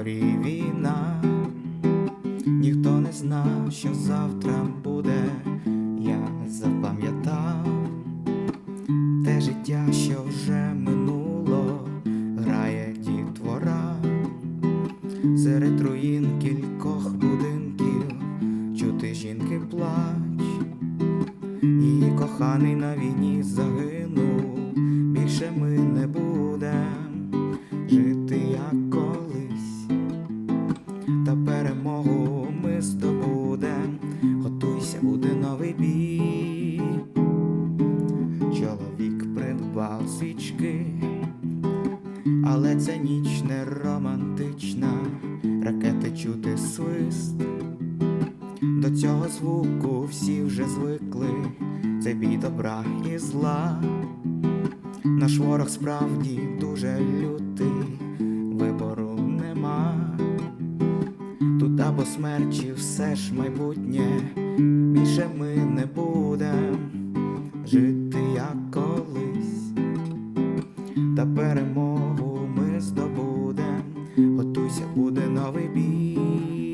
морі війна, ніхто не знав, що завтра буде, я запам'ятав те життя, що вже минуло, грає дітвора, серед руїн кількох будинків, чути жінки плач, її коханий на війні загинув, більше ми не будемо. Перемогу ми здобудем, готуйся, буде новий бій. Чоловік придбав свічки, але ця ніч не романтична, ракети чути свист. До цього звуку всі вже звикли, це бій добра і зла. Наш ворог справді дуже лютий, Тут або смерть, все ж майбутнє, більше ми не будем жити як колись, та перемогу ми здобудем, готуйся, буде новий бій.